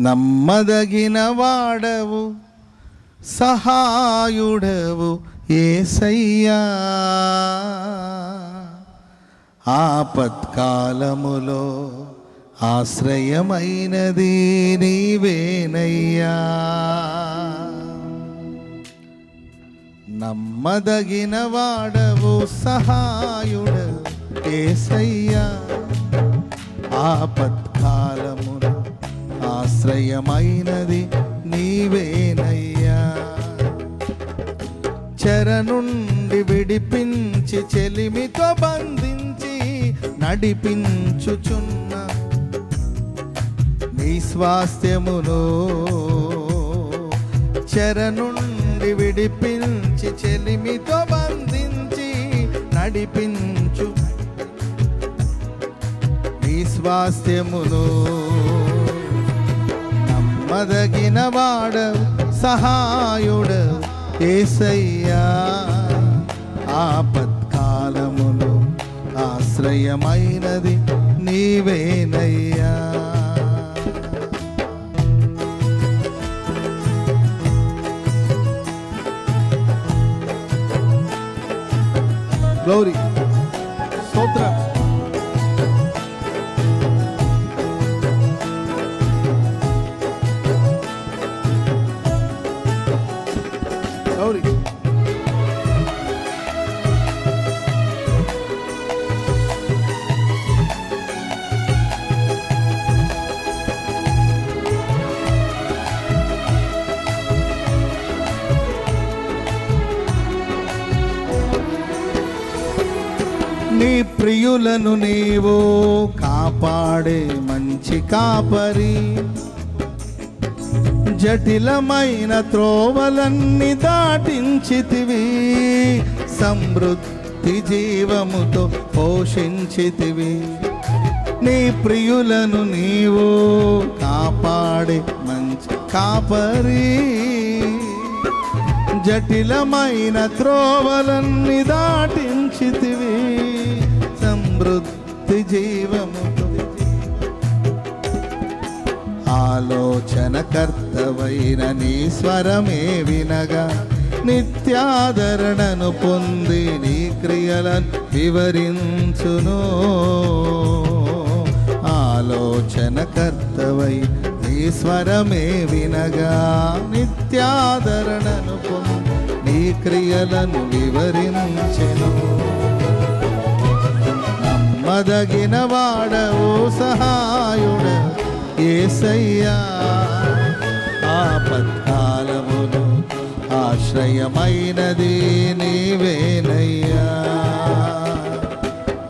నమ్మదగిన వాడవు సహాయుడవు ఏసయ్యా. ఆపత్కాలములో ఆశ్రయమైనది నీవేనయ్యా. నమ్మదగిన వాడవు సహాయుడు ఏసయ్యా. ఆపత్కాల ఆశ్రయమైనది నీవేనయ్యా. చెర నుండి విడిపించి చెలిమితో బంధించి నడిపించుచున్న నీ స్వాస్థ్యమును చెర నుండి విడిపించి చెలిమితో బంధించి నడిపించు నీ స్వాస్థ్యమును మదగిన వాడవు సహాయుడవు ఏసయ్యా ఆపత్కాలమును ఆశ్రయమైనది నీవేనయ్యా గౌరీ స్తోత్రం ప్రియులను నీవు కాపాడే మంచి కాపరి. జటిలమైన త్రోవలన్నీ దాటించితివి. సమృద్ధి జీవముతో పోషించితివి. నీ ప్రియులను నీవు కాపాడే మంచి కాపరి. జటిలమైన త్రోవలన్నీ దాటించితివి. సమృద్ధి జీవముతో ఆలోచనకర్తవైన నీ స్వరమే వినగా నిత్యాదరణను పొంది నీ క్రియలను వివరించును. ఆలోచనకర్తవై నీ స్వరమే వినగా నిత్యాదరణను పొంది నీ క్రియలను వివరించు నమ్మదగిన వాడవు సహాయుడ ఏసయ్యా. ఆపత్కాలమును ఆశ్రయమైనది నీవేనయ్యా.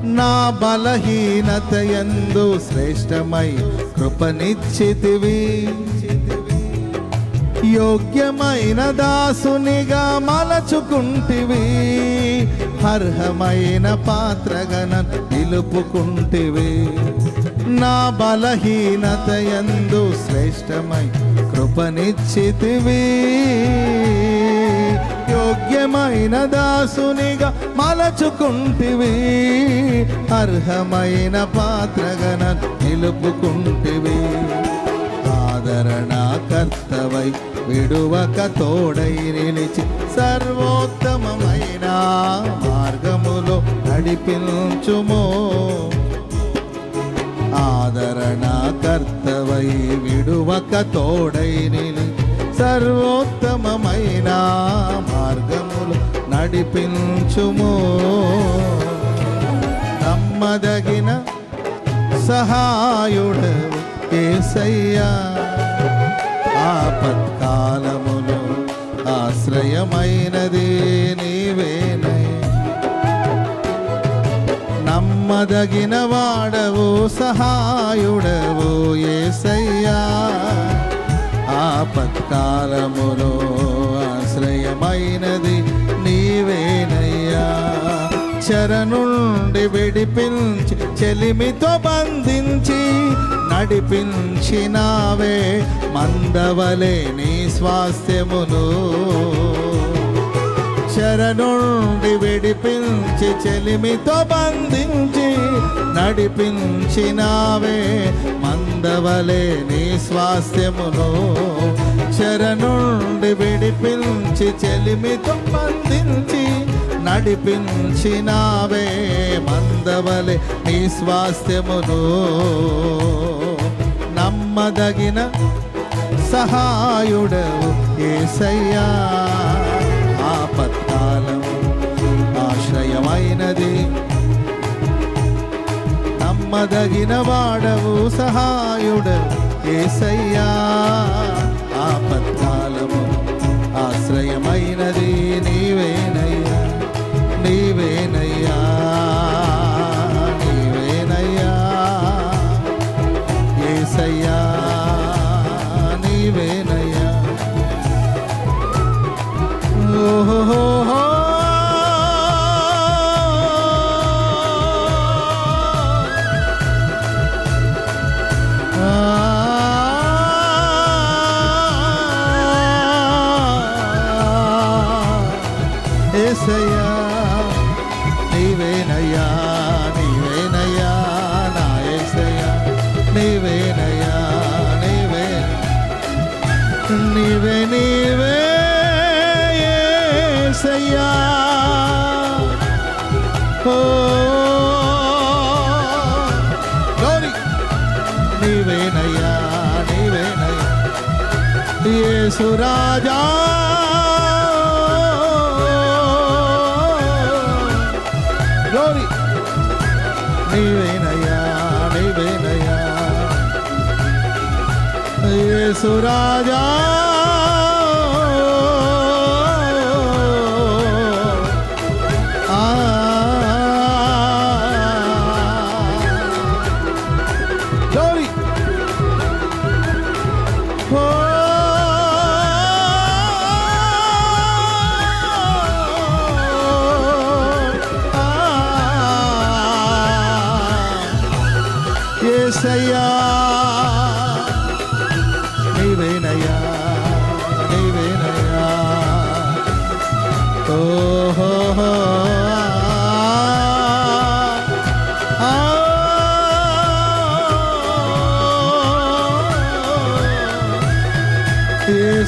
నా బలహీనత ఎందు శ్రేష్టమై కృపనిచ్చితివి. యోగ్యమైన దాసునిగా మలచుకుంటివి. అర్హమైన పాత్రగన నిలుపుకుంటేవే. నా బలహీనత ఎందు శ్రేష్టమై కృపనిచ్చితివి. యోగ్యమైన దాసునిగా మలచుకుంటివి. అర్హమైన పాత్రగన నిలుపుకుంటివి. ఆదరణకర్తవై విడువక తోడై నిలిచి సర్వోత్తమమైన మార్గములో నడిపించుమో. ఆదరణకర్తవై విడువక తోడై నిలి సర్వోత్తమమైన మార్గములు నడిపించుమో. నమ్మదగిన సహాయుడవు కేసయ్యా ఆపత్కాలమును ఆశ్రయమైనది నీవే. నమ్మదగిన వాడవు సహాయుడవు ఏసయ్యా. ఆపత్కాలములో ఆశ్రయమైనది నీవేనయ్యా. చెర విడిపించి చెలిమితో బంధించి నడిపించినావే మందవలే నీ స్వాస్థ్యమును చెర నుండి విడిపించి చెలిమితో బంధించి నడిపించినావే మందవలే నీ స్వాస్థ్యమును. చెర నుండి విడిపించి చెలిమితో బంధించి నడిపించినావే మందవలే నీ స్వాస్థ్యమును. నమ్మదగిన సహాయుడవు ఏసయ్యా. ఆశ్రయమైనది నమ్మదగిన వాడవు సహాయుడు ఏసయ్యా ఆపత్కాలము ఆశ్రయమైనది నీవేనయ్యా నీవేనయ్యా నీవేనయ్యా ఏసయ్యా నీవేనయ్యా ఏసయ్యా నీవేనయ్యా నీవేనయ్యా నా ఏసయ్యా నీవేనయ్యా నీవే. నీవే నీవే ఏసయ్యా. ఓ నీవేనయ్యా నీవేనయ్యా. യേശുരാജാ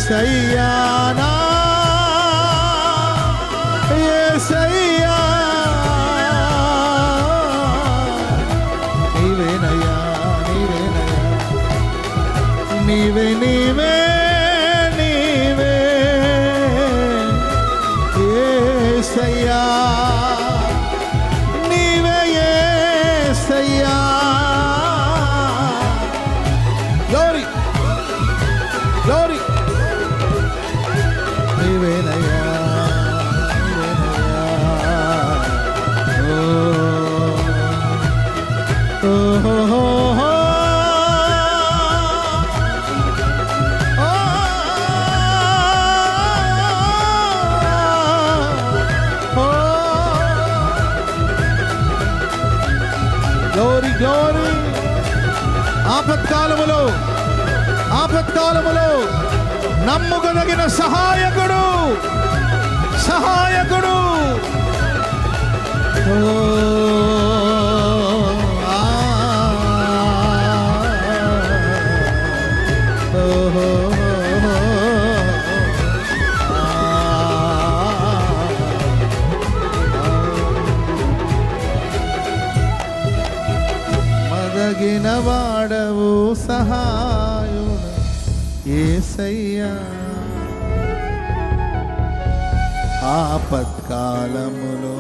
ఏసయ్యా నా. ఏసయ్యా. నీవేనయ్యా నీవేనయ్యా. నీవే నీవే నీవే. ఏసయ్యా. నీవే ఏసయ్యా. గ్లోరీ ఆపత్కాలములో ఆపత్కాలములో నమ్ముకదగిన సహాయకుడు సహాయకుడు. ఓ, వాడవు సహాయుడు ఏసయ్యా ఆపత్కాలములో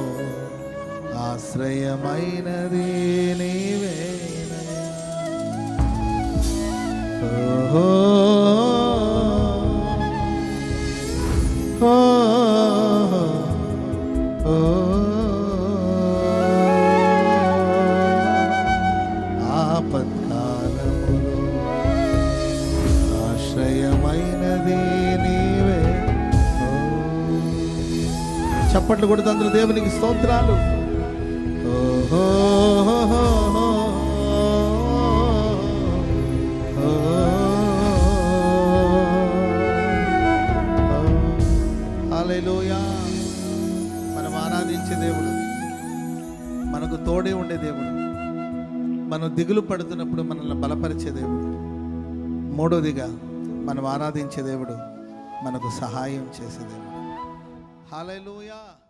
ఆశ్రయమైనది నీవేనయ్యా. ఓహో కొట్టకూడదు అందులో దేవునికి స్తోత్రాలు. మనం ఆరాధించే దేవుడు. మనకు తోడే ఉండే దేవుడు. మనం దిగులు పడుతున్నప్పుడు మనల్ని బలపరిచే దేవుడు. మూడోదిగా మనం ఆరాధించే దేవుడు మనకు సహాయం చేసే దేవుడు. హాలూయా